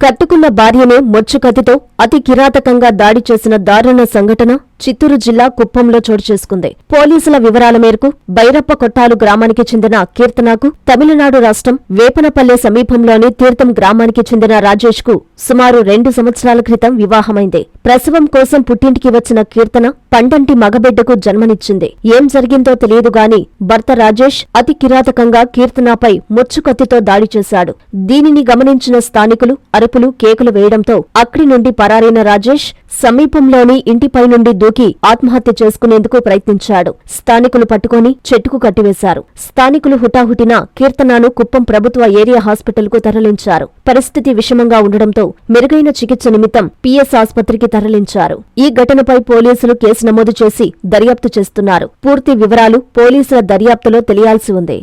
కట్టుకున్న భార్యనే మొచ్చుకత్తితో అతి కిరాతకంగా దాడి చేసిన దారుణ సంఘటన చిత్తూరు జిల్లా కుప్పంలో చోటు చేసుకుంది. పోలీసుల వివరాల మేరకు బైరప్ప కొట్టాలు గ్రామానికి చెందిన కీర్తనకు తమిళనాడు రాష్ట్రం వేపనపల్లె సమీపంలోని తీర్థం గ్రామానికి చెందిన రాజేష్కు సుమారు రెండు సంవత్సరాల క్రితం వివాహమైంది. ప్రసవం కోసం పుట్టింటికి వచ్చిన కీర్తన పండంటి మగబిడ్డకు జన్మనిచ్చింది. ఏం జరిగిందో తెలియదు గాని భర్త రాజేష్ అతి కిరాతకంగా కీర్తనపై ముచ్చుకత్తితో దాడి చేశాడు. దీనిని గమనించిన స్థానికులు అరుపులు కేకులు వేయడంతో అక్కడి నుండి పరారైన రాజేష్ సమీపంలోని ఇంటిపై నుండి దూకి ఆత్మహత్య చేసుకునేందుకు ప్రయత్నించాడు. స్థానికులు పట్టుకొని చెట్టుకు కట్టివేశారు. స్థానికులు హుటాహుటిన కీర్తనను కుప్పం ప్రభుత్వ ఏరియా హాస్పిటల్కు తరలించారు. పరిస్థితి విషమంగా ఉండడంతో మెరుగైన చికిత్స నిమిత్తం పిఎస్ ఆసుపత్రికి తరలించారు. ఈ ఘటనపై పోలీసులు కేసు నమోదు చేసి దర్యాప్తు చేస్తున్నారు. పూర్తి వివరాలు పోలీసుల దర్యాప్తులో తెలియాల్సి ఉంది.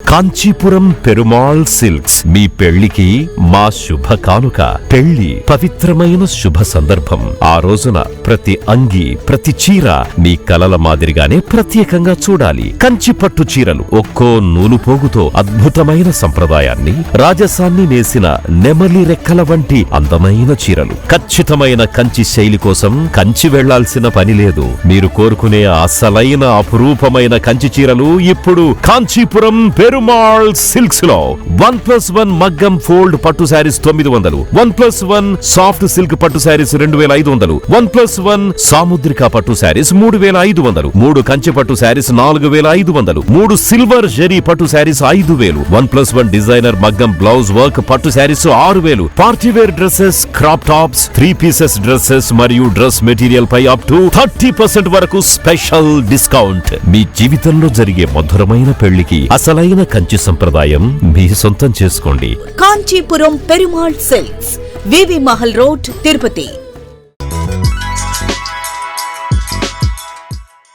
కాంచీపురం పెరుమాళ్ సిల్క్స్. మీ పెళ్ళికి మా శుభ కానుక పెళ్ళి పవిత్రమైన శుభ సందర్భం. ఆ రోజున ప్రతి అంగి ప్రతి చీర మీ కలల మాదిరిగానే ప్రత్యేకంగా చూడాలి. కంచి పట్టు చీరలు ఒక్కో నూలు పోగుతో అద్భుతమైన సంప్రదాయాన్ని రాజసాన్ని నేసిన నెమలి రెక్కల వంటి అందమైన చీరలు. ఖచ్చితమైన కంచి శైలి కోసం కంచి వెళ్ళాల్సిన పని లేదు. మీరు కోరుకునే అసలైన అపురూపమైన కంచి చీరలు ఇప్పుడు కాంచీపురం పెరుమాళ్ సిల్క్స్లో వన్ ప్లస్ వన్ మగ్గం ఫోల్డ్ పట్టు శారీస్ తొమ్మిది వందలు. One plus one soft silk పట్టు శారీస్ రెండు వేల ఐదు వందలు. వన్ ప్లస్ వన్ సాముద్రిక పట్టు శారీస్ మూడు వేల ఐదు వందలు. మూడు కంచి పట్టు శారీస్ నాలుగు వేల ఐదు వందలు. మూడు సిల్వర్ జరీ పట్టు శారీస్ ఐదు వేలు. వన్ ప్లస్ వన్ డిజైనర్ మగ్గం బ్లౌజ్ వర్క్ పట్టు శారీస్ ఆరు వేలు. Party wear dresses crop tops three pieces dresses మరియు డ్రెస్ మెటీరియల్ పై అప్ టు థర్టీ పర్సెంట్ వరకు స్పెషల్ డిస్కౌంట్. మీ జీవితంలో జరిగే మధురమైన పెళ్ళికి అసలైన కంచి సంప్రదాయం మీ సొంతం చేసుకోండి. Kanchipuram Perumal silks VV Mahal road Tirupati.